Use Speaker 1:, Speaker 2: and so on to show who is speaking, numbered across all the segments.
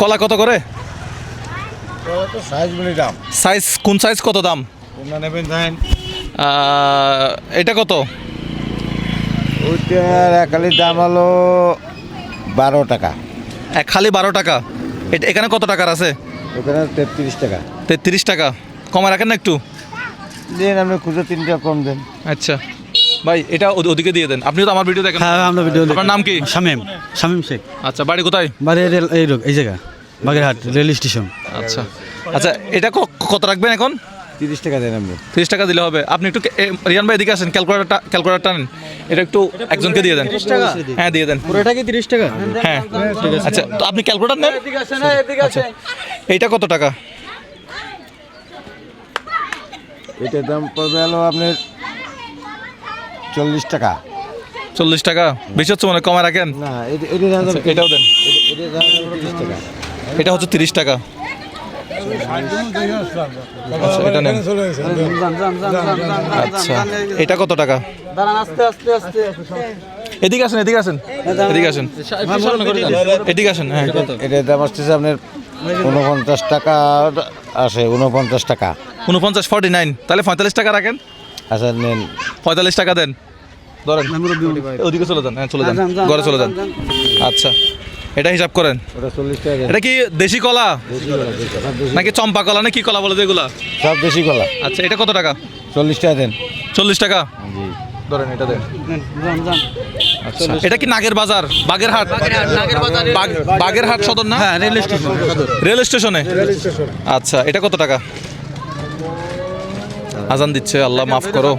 Speaker 1: কলা কত করে?
Speaker 2: সাইজ দাম।
Speaker 1: সাইজ কোন সাইজ কত দাম?
Speaker 2: কোনটা নেবেন জানেন
Speaker 1: এটা কত?
Speaker 2: ওইটার একালির দাম হলো বারো টাকা।
Speaker 1: এক খালি বারো টাকা। এটা এখানে কত টাকার আছে?
Speaker 2: ওখানে তেত্রিশ টাকা।
Speaker 1: তেত্রিশ টাকা। কমে রাখেন না একটু?
Speaker 2: দিন আপনি খুঁজে তিন টাকা কম দেন।
Speaker 1: আচ্ছা। ভাই এটা ওদ- ওদিকে দিয়ে দেন। আপনিও তো আমার ভিডিও দেখেন।
Speaker 3: হ্যাঁ আমরা ভিডিও
Speaker 1: আপনার নাম কি?
Speaker 3: শামিম শামিম শেখ।
Speaker 1: আচ্ছা বাড়ি কোথায়?
Speaker 3: বাড়ি রেল এই এই জায়গা বাগেরহাট রেল স্টেশন।
Speaker 1: আচ্ছা। আচ্ছা এটা ক- কত রাখবেন এখন?
Speaker 2: তিরিশ টাকা দেন আপনি
Speaker 1: তিরিশ টাকা দিলে হবে। আপনি একটু রিয়ান ভাই এদিকে আসেন ক্যালকুলেটারটা ক্যালকুলেটারটা নেন এটা একটু একজনকে দিয়ে দেন। হ্যাঁ দিয়ে দেন।
Speaker 3: পুরোটা কি তিরিশ টাকা?
Speaker 1: হ্যাঁ। আচ্ছা তো আপনি ক্যালকুলেটার নেন? আচ্ছা। এইটা কত টাকা?
Speaker 2: এটার দাম পড়বে হলো আপনার চল্লিশ টাকা।
Speaker 1: চল্লিশ টাকা? বেশি হচ্ছে মানে কমে রাখেন?
Speaker 2: না এটা-
Speaker 1: আচ্ছা, এটাও দেন। এটা হচ্ছে তিরিশ টাকা। আচ্ছা এটা নেন। আচ্ছা এটা কত টাকা? এদিকে আসেন এদিকে আসেন। এদিকে আসেন। এদিকে আসেন হ্যাঁ।
Speaker 2: এটার দাম আসতেছে আপনার উনপঞ্চাশ টাকা আসে উনপঞ্চাশ টাকা।
Speaker 1: উনপঞ্চাশ ফর্টি নাইন। তাহলে পঁয়তাল্লিশ টাকা রাখেন।
Speaker 2: আচ্ছা নেন।
Speaker 1: পঁয়তাল্লিশ টাকা দেন। ধরেন ওদিকে চলে যান হ্যাঁ চলে যান। ঘরে চলে যান। আচ্ছা এটা হিসাব করেন। এটা কি দেশি কলা? নাকি চম্পা কলা না কি কলা বলে যেগুলা?
Speaker 2: সব বেশি কলা।
Speaker 1: আচ্ছা এটা কত টাকা?
Speaker 2: চল্লিশ টাকা দেন।
Speaker 1: চল্লিশ টাকা? ধরেন এটা দেন। আচ্ছা। এটা কি নাগের বাজার? বাগের হাট বাগের হাট সদর না?
Speaker 3: হ্যাঁ রেল স্টেশন।
Speaker 1: রেল স্টেশনে। আচ্ছা এটা কত টাকা? আজান দিচ্ছে আল্লাহ মাফ করো।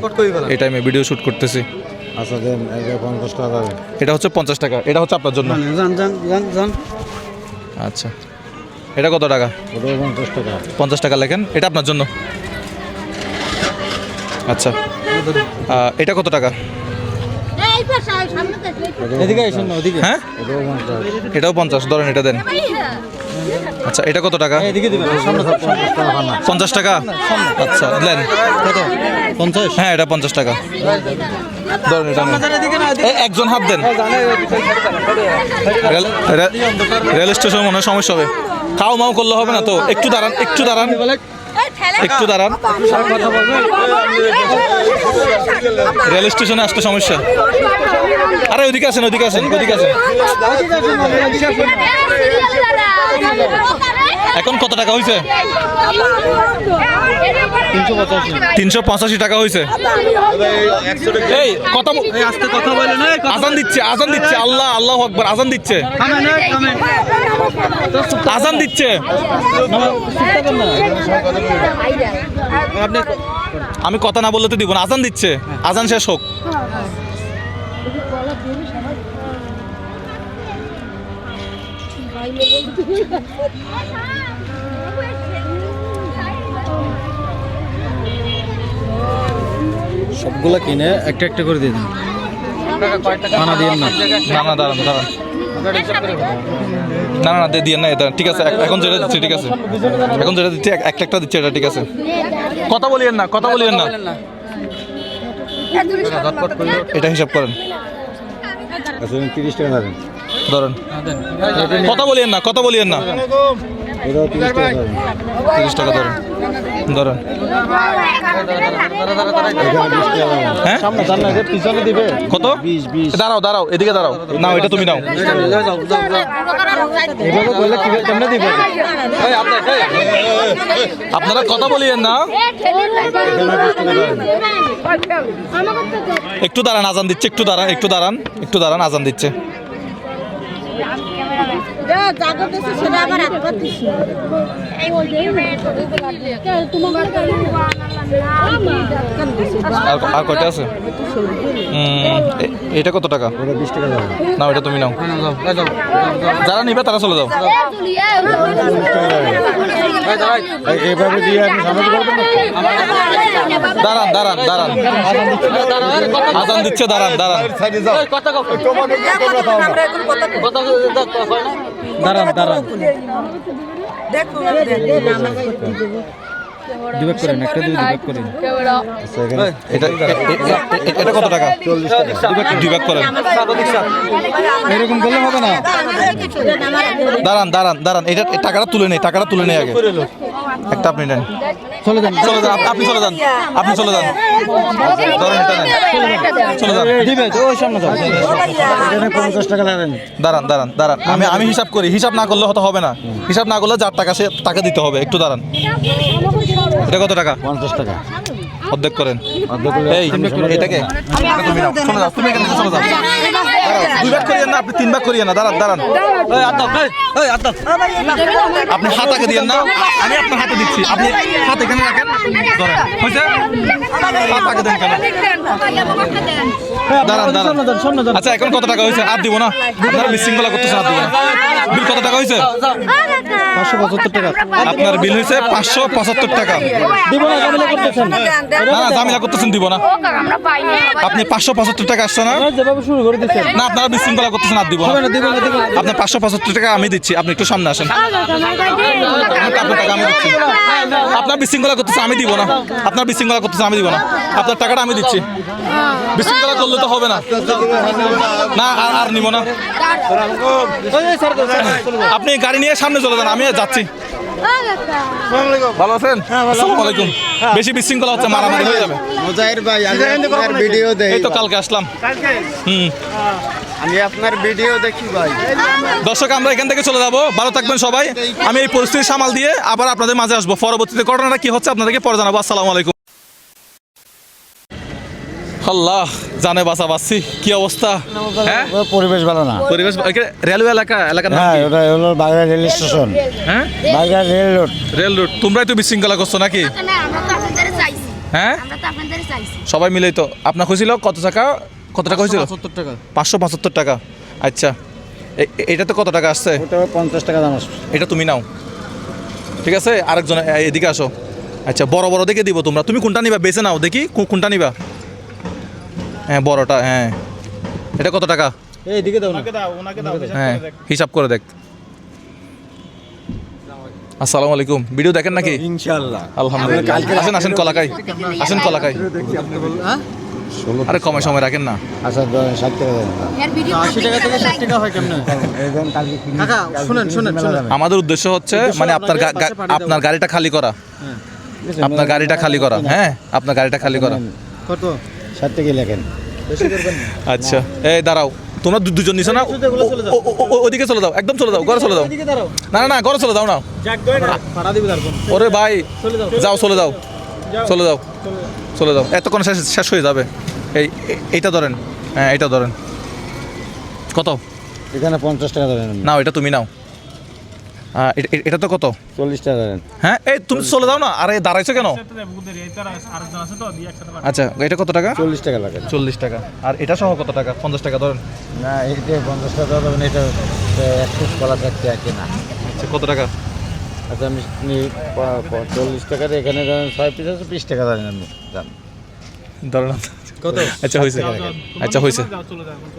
Speaker 1: এই টাইমে ভিডিও শুট করতেছি।
Speaker 2: আচ্ছা দেন এটা পঞ্চাশ টাকা
Speaker 1: এটা হচ্ছে পঞ্চাশ টাকা এটা হচ্ছে আপনার জন্য। আচ্ছা। এটা কত টাকা?
Speaker 2: পঞ্চাশ টাকা।
Speaker 1: পঞ্চাশ টাকা লেখেন এটা আপনার জন্য। আচ্ছা। এটা কত টাকা?
Speaker 4: এই পাশে আয়, সামনে দেখলে।
Speaker 3: এদিকে আসেন না ওদিকে।
Speaker 1: হ্যাঁ? এটাও পঞ্চাশ। ধরেন এটা দেন। আচ্ছা এটা কত টাকা?
Speaker 3: সামনে
Speaker 1: পঞ্চাশ টাকা? আচ্ছা দেন।
Speaker 3: পঞ্চাশ?
Speaker 1: হ্যাঁ এটা পঞ্চাশ টাকা। ধরেন এটা একজন হাত দেন। রেল স্টেশন মনে হয় সমস্যা হবে। খাও মাও করলে হবে না তো? একটু দাঁড়ান একটু দাঁড়ান। একটু দাঁড়ান। রেল স্টেশনে আসতে সমস্যা। আরে ওদিকে আছেন ওদিকে আছেন ওদিকে আসেন। এখন কত টাকা হয়েছে তিনশো পঁচাশি। টাকা হয়েছে এই কথা
Speaker 3: কথা বলে না
Speaker 1: আজান দিচ্ছে আজান দিচ্ছে আল্লাহ আল্লাহ আকবর আজান দিচ্ছে। আজান দিচ্ছে। আমি কথা না বললে তো দিব না আজান দিচ্ছে। আজান শেষ হোক।
Speaker 3: সবগুলা কিনে একটা একটা করে দিয়ে দিন। খানা দিন না।
Speaker 1: না না দাঁড়ান দাঁড়ান। না না দিয়ে দিয়ে না এটা ঠিক আছে এখন যেটা দিচ্ছি ঠিক আছে। এখন যেটা দিচ্ছি এক- একটা একটা দিচ্ছি এটা ঠিক আছে। কথা বলিয়েন না কথা বলিয়েন না। এটা হিসাব করেন।
Speaker 2: আচ্ছা তিরিশ টাকা দেন
Speaker 1: ধরেন। কথা বলিয়েন না কথা বলিয়েন না।
Speaker 2: এটাও তিরিশ টাকা দেন
Speaker 1: তিরিশ টাকা ধরেন ধরেন হ্যাঁ?
Speaker 3: পিছনে দিবে।
Speaker 1: কত? দাঁড়াও দাঁড়াও এদিকে দাঁড়াও। নাও এটা তুমি নাও।
Speaker 3: এভাবে বললে কি কেমনে দিবে?
Speaker 1: আপনারা কথা বলিয়েন না। একটু দাঁড়ান আজান দিচ্ছে একটু দাঁড়ান একটু দাঁড়ান একটু দাঁড়ান আজান দিচ্ছে। আর আর কয়টা আছে এটা কত টাকা নাও এটা তুমি নাও যারা নিবে তারা চলে যাও
Speaker 2: এই- এইভাবে দিয়ে আপনি সামনে করবেন
Speaker 1: দাঁড়ান দাঁড়ান দাঁড়ান আজান দিচ্ছে দাঁড়ান দাঁড়ান
Speaker 3: দাঁড়ান দাঁড়ান। দুই ভাগ করেন একটা দুই ভাগ করেন।
Speaker 1: এটা কত টাকা? দুই করেন।
Speaker 3: এরকম করলে হবে না।
Speaker 1: দাঁড়ান দাঁড়ান দাঁড়ান। এটা টাকাটা তুলে নেই টাকাটা তুলে নেই আগে। একটা আপনি নেন।
Speaker 3: চলে যান।
Speaker 1: চলে যান আপনি চলে যান। আপনি চলে যান। ধরেন এটা নেন। চলে যান।
Speaker 3: দিবে ওই সামনে যাও।
Speaker 2: এখানে পঞ্চাশ টাকা লাগেন
Speaker 1: দাঁড়ান দাঁড়ান দাঁড়ান। আমি আমি হিসাব করি। হিসাব না করলে হয়তো হবে না। হিসাব না করলে যার টাকা সে টাকা দিতে হবে। একটু দাঁড়ান। এটা কত টাকা?
Speaker 2: পঞ্চাশ টাকা।
Speaker 1: অর্ধেক করেন। এই এটাকে? তুমি নাও চলে যাও। তুমি এখান চলে যাও। দুই ভাগ করিয়েন না আপনি তিন ভাগ করিয়েন না দাঁড়ান দাঁড়ান। আপনি হাত আগে দিয়েন না আমি আপনার হাতে দিচ্ছি আপনি হাত এখানে রাখেন ধরেন হয়েছে? হাত আগে দেন কেন? দাঁড়ান দাঁড়ান। আচ্ছা এখন কত টাকা হয়েছে? আর দিব না? আপনারা বিশৃঙ্খলা করতেছে আর দিব না। বিল কত টাকা হয়েছে?
Speaker 3: পাঁচশো পঁচাত্তর টাকা
Speaker 1: আপনার বিল হয়েছে পাঁচশো পঁচাত্তর টাকা
Speaker 3: দিব না ঝামেলা করতেছেন
Speaker 1: না না ঝামেলা করতেছেন দিব না আপনি পাঁচশো পঁচাত্তর টাকা আসছে না
Speaker 3: যেভাবে শুরু করে দিচ্ছেন
Speaker 1: না আপনারা বিশৃঙ্খলা করতেছেন আর দিব না
Speaker 3: দিব না
Speaker 1: আপনার পাঁচশো পঁচাত্তর টাকা আমি দিচ্ছি আপনি একটু সামনে আসেন আপনার টাকা আমি দিচ্ছি আপনার বিশৃঙ্খলা করতেছে আমি দিব না আপনার বিশৃঙ্খলা করতেছে আমি দিব না আপনার টাকাটা আমি দিচ্ছি বিশৃঙ্খলা করলে তো হবে না না আর আর নিব না আপনি গাড়ি নিয়ে সামনে চলে যান আমি যাচ্ছি। ভালো আছেন? আসসালামু আলাইকুম বেশি বিশৃঙ্খলা হচ্ছে মারামারি হয়ে যাবে।
Speaker 2: মুজাহির ভাই আমি আপনার ভিডিও দেখি।
Speaker 1: এই তো কালকে আসলাম। হুম।
Speaker 2: আমি আপনার ভিডিও দেখি ভাই।
Speaker 1: দর্শক আমরা এখান থেকে চলে যাব। ভালো থাকবেন সবাই। আমি এই পরিস্থিতি সামাল দিয়ে আবার আপনাদের মাঝে আসব। পরবর্তীতে ঘটনাটা কি হচ্ছে আপনাদেরকে পরে জানাব। আসসালামু আলাইকুম। আল্লাহ জানে বাসা বাসছি কি অবস্থা? হ্যাঁ?
Speaker 2: পরিবেশ ভালো না।
Speaker 1: পরিবেশ রেলওয়ে এলাকা এলাকার নাম
Speaker 2: হ্যাঁ ওটা হলো বাগড়া রেল স্টেশন।
Speaker 1: হ্যাঁ?
Speaker 2: Bagra rail road.
Speaker 1: Rail route তোমরাই তো বিশৃঙ্খলা করছ নাকি?
Speaker 4: না আমরা তো আপনাদের চাইছি।
Speaker 1: হ্যাঁ?
Speaker 4: আমরা তো আপনাদের চাইছি।
Speaker 1: সবাই মিলেই তো। আপনার হয়েছিল কত টাকা? কত টাকা হয়েছিল
Speaker 3: টাকা।
Speaker 1: পাঁচশো পঁচাত্তর টাকা। আচ্ছা। এটাতে কত টাকা আসছে?
Speaker 2: পঞ্চাশ টাকা দাম আসবে
Speaker 1: এটা তুমি নাও। ঠিক আছে? আরেকজন এদিকে আসো। আচ্ছা বড় বড় দেখে দিব তোমরা। তুমি কোনটা নিবা? বেছে নাও দেখি কোনটা নিবা? হ্যাঁ বড়টা হ্যাঁ। এটা কত টাকা?
Speaker 3: এইদিকে দাও
Speaker 1: হ্যাঁ হিসাব করে দেখ। আসসালামু আলাইকুম। ভিডিও দেখেন নাকি? আলহামদুলিল্লাহ। আসেন আসেন কলাকাই। আসেন কলাকাই। আরে কমে সময় রাখেন না।
Speaker 2: আচ্ছা ষাট টাকা
Speaker 3: থেকে ষাট টাকা হয় কেমনে? শুনেন শুনেন শুনেন।
Speaker 1: আমাদের উদ্দেশ্য হচ্ছে মানে আপনার আপনার গাড়িটা খালি করা। আপনার গাড়িটা খালি করা। হ্যাঁ আপনার গাড়িটা খালি করা।
Speaker 3: কত?
Speaker 2: ষাট টাকা লেখেন।
Speaker 1: আচ্ছা। এই দাঁড়াও। তোমরা দু- দুজন নিছো না? ওদিকে চলে দাও একদম চলে দাও ঘরে চলে দাও
Speaker 3: এদিকে দাঁড়াও।
Speaker 1: না না না ঘরে চলে দাও না। ওরে ভাই
Speaker 3: যাও।
Speaker 1: যাও চলে যাও। চলে যাও। চলে যাও। এতক্ষণ শেষ শেষ হয়ে যাবে। এই এইটা ধরেন। হ্যাঁ এটা ধরেন। কত?
Speaker 2: এখানে পঞ্চাশ টাকা ধরেন
Speaker 1: নাও এটা তুমি নাও। এটা তো কত?
Speaker 2: চল্লিশ টাকা
Speaker 1: হ্যাঁ এই তুমি চলে যাও না আরে দাঁড়াইছো কেন? আচ্ছা এটা কত টাকা?
Speaker 2: চল্লিশ টাকা লাগে।
Speaker 1: চল্লিশ টাকা। আর এটা সহ কত টাকা? পঞ্চাশ টাকা ধরেন।
Speaker 2: না এইটা পঞ্চাশ টাকা দেবেন এটা একশো কলা থাকতে আছে না
Speaker 1: আচ্ছা কত টাকা?
Speaker 2: আচ্ছা আমি চল্লিশ টাকার এখানে ধরেন ছয় পিস আছে বিশ টাকা ধরেন আপনি
Speaker 1: ধরেন।
Speaker 3: কত?
Speaker 1: আচ্ছা হয়েছে আচ্ছা হয়েছে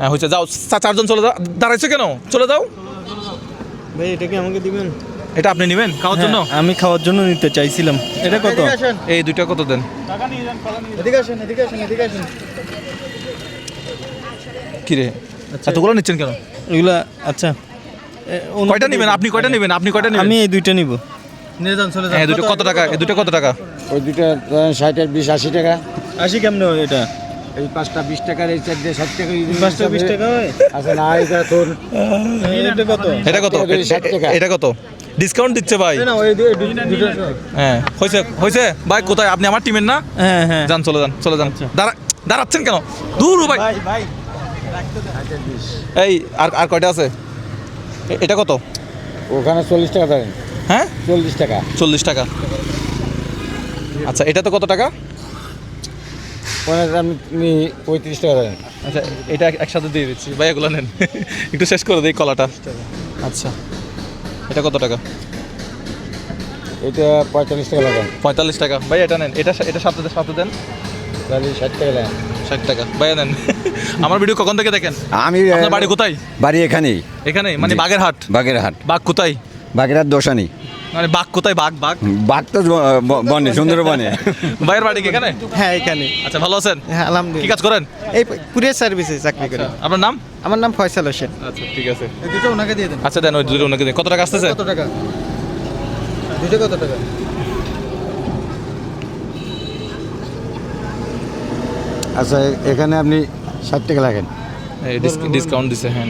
Speaker 1: হ্যাঁ হয়েছে যাও চারজন চলে যাও। দাঁড়াইছো কেন? চলে যাও।
Speaker 3: ভাই এটা কি আমাকে দিবেন?
Speaker 1: এটা আপনি নেবেন? খাওয়ার জন্য?
Speaker 5: আমি খাওয়ার জন্য নিতে চাইছিলাম। এটা কত?
Speaker 1: এই দুইটা কত দেন?
Speaker 3: এদিকে আসেন এদিকে আসেন এদিকে আসেন।
Speaker 1: কি রে? এতগুলো নিচ্ছেন কেন?
Speaker 5: এগুলা আচ্ছা।
Speaker 1: কয়টা নেবেন? আপনি কয়টা নেবেন? আপনি কয়টা নেবেন?
Speaker 5: আমি এই দুইটা নিব।
Speaker 3: নিয়ে যান চলে যান।
Speaker 1: হ্যাঁ দুটো কত টাকা? এই দুটো কত টাকা?
Speaker 2: ওই দুটো ষাট বিশ আশি টাকা।
Speaker 5: আসি কেমনে হয় এটা?
Speaker 2: এই পাঁচটা বিশ টাকার এই চারটে ষাট টাকা
Speaker 5: পাঁচটা বিশ টাকা হয়?
Speaker 2: আচ্ছা না এটা তোর
Speaker 5: এটা কত?
Speaker 1: এটা কত?
Speaker 2: এটা ষাট টাকা।
Speaker 1: এটা কত? ডিসকাউন্ট দিচ্ছে ভাই।
Speaker 3: দুটো
Speaker 1: হ্যাঁ হয়েছে হয়েছে। ভাই কোথায়? আপনি আমার টিমের না?
Speaker 5: হ্যাঁ হ্যাঁ।
Speaker 1: যান চলে যান চলে যান। দাঁড়া দাঁড়াচ্ছেন কেন? দূর ভাই।
Speaker 5: ভাই
Speaker 1: এই আর আর কয়টা আছে? এটা কত?
Speaker 2: ওখানে চল্লিশ টাকা ধরেন।
Speaker 1: হ্যাঁ?
Speaker 2: চল্লিশ টাকা।
Speaker 1: চল্লিশ টাকা। আচ্ছা এটা তো কত টাকা?
Speaker 2: আপনি পঁয়ত্রিশ টাকা ধরেন
Speaker 1: আচ্ছা এটা একসাথে দিয়ে দিচ্ছি। ভাই এগুলো নেন। একটু শেষ করে দিই কলাটা। আচ্ছা। এটা কত টাকা?
Speaker 2: এটা পঁয়তাল্লিশ টাকা লাগান
Speaker 1: পঁয়তাল্লিশ টাকা। ভাই এটা নেন। এটা এটা সাথে সাথে দেন?
Speaker 2: তাহলে ষাট টাকা লাগান
Speaker 1: ষাট টাকা। ভাই নেন। আমার ভিডিও কখন থেকে দেখেন?
Speaker 6: আমি
Speaker 1: বাড়ি কোথায়?
Speaker 6: বাড়ি এখানেই।
Speaker 1: এখানে মানে। বাগেরহাট?
Speaker 6: বাগেরহাট।
Speaker 1: বাঘ কোথায়?
Speaker 6: বাগেরহাট দোষানি
Speaker 1: মানে বাঘ কোথায়? বাঘ বাঘ?
Speaker 6: বাঘ তো বনে সুন্দরবনে।
Speaker 1: ভাইয়ের বাড়ি কি এখানে?
Speaker 7: হ্যাঁ এখানে।
Speaker 1: আচ্ছা ভালো আছেন?
Speaker 7: হ্যাঁ
Speaker 1: কি
Speaker 7: আলহামদুলিল্লাহ
Speaker 1: কাজ করেন?
Speaker 7: এই কুরিয়ার সার্ভিসে চাকরি করি।
Speaker 1: আপনার নাম?
Speaker 7: আমার নাম ফয়সাল হোসেন।
Speaker 1: আচ্ছা ঠিক আছে।
Speaker 5: দুটো ওনাকে দিয়ে দেন।
Speaker 1: আচ্ছা দেন ওই দুটো ওনাকে দিন কত টাকা আসতেছে?
Speaker 5: কত টাকা? দুটো কত টাকা?
Speaker 2: আচ্ছা এখানে আপনি ষাট টাকা লাগেন
Speaker 1: এই ডিসকাউন্ট দিছে হ্যাঁ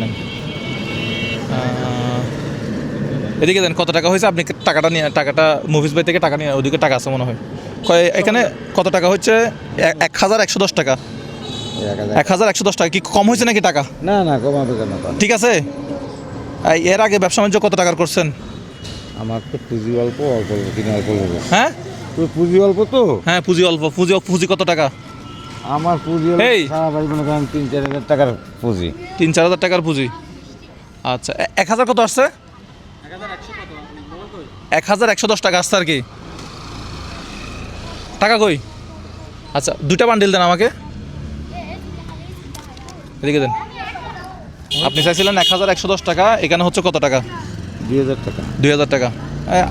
Speaker 1: এদিকে দেন কত টাকা হয়েছে? আপনি টাকাটা নিয়ে টাকাটা মুভিস বাই থেকে টাকা নিয়ে ওদিকে টাকা আছে মনে হয়। কয় এখানে কত টাকা হচ্ছে? এক হাজার একশো দশ টাকা।
Speaker 2: এক হাজার।
Speaker 1: এক হাজার একশো দশ টাকা। কি কম হয়েছে নাকি টাকা?
Speaker 2: না না কমাবে কেন
Speaker 1: ঠিক আছে? এর আগে ব্যবসা বাণিজ্য কত টাকার করছেন?
Speaker 2: আমার তো পুঁজি অল্প অল্প কিনে অল্প
Speaker 1: হ্যাঁ?
Speaker 2: পুঁজি অল্প তো?
Speaker 1: হ্যাঁ পুঁজি অল্প। পুঁজি পুঁজি কত টাকা?
Speaker 2: আমার পুঁজি
Speaker 1: এই।
Speaker 2: সারা বাড়ি মনে করেন তিন চার হাজার টাকার পুঁজি।
Speaker 1: তিন চার হাজার টাকার পুঁজি। আচ্ছা এক হাজার কত আসছে? এক হাজার একশো দশ টাকা আসছে আর কি। টাকা কই? আচ্ছা দুটা বান্ডিল দেন আমাকে। এদিকে দেন। আপনি চাইছিলেন এক হাজার একশো দশ টাকা এখানে হচ্ছে কত টাকা?
Speaker 2: দুই হাজার টাকা।
Speaker 1: দুই হাজার টাকা।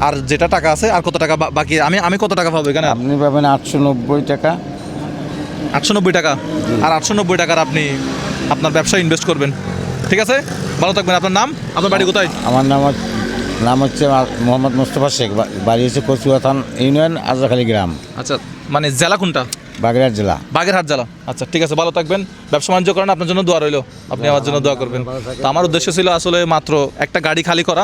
Speaker 1: আর যেটা টাকা আছে আর কত টাকা বাকি? আমি আমি কত টাকা পাবো এখানে?
Speaker 2: আপনি পাবেন আটশো নব্বই টাকা।
Speaker 1: আটশো নব্বই টাকা? আর আটশো নব্বই টাকার আপনি আপনার ব্যবসায় ইনভেস্ট করবেন। ঠিক আছে? ভালো থাকবেন। আপনার নাম? আপনার বাড়ি কোথায়?
Speaker 2: আমার নাম নাম হচ্ছে মোহাম্মদ মোস্তফা শেখ বাড়ি হচ্ছে কচুয়া থান ইউনিয়ন আজরাখালী গ্রাম।
Speaker 1: আচ্ছা মানে জেলা কোনটা?
Speaker 2: বাগেরহাট জেলা।
Speaker 1: বাগেরহাট জেলা। আচ্ছা ঠিক আছে ভালো থাকবেন। ব্যবসা বাণিজ্য করেন আপনার জন্য দোয়া রইল। আপনি আমার জন্য দোয়া করবেন। তো আমার উদ্দেশ্য ছিল আসলে মাত্র একটা গাড়ি খালি করা।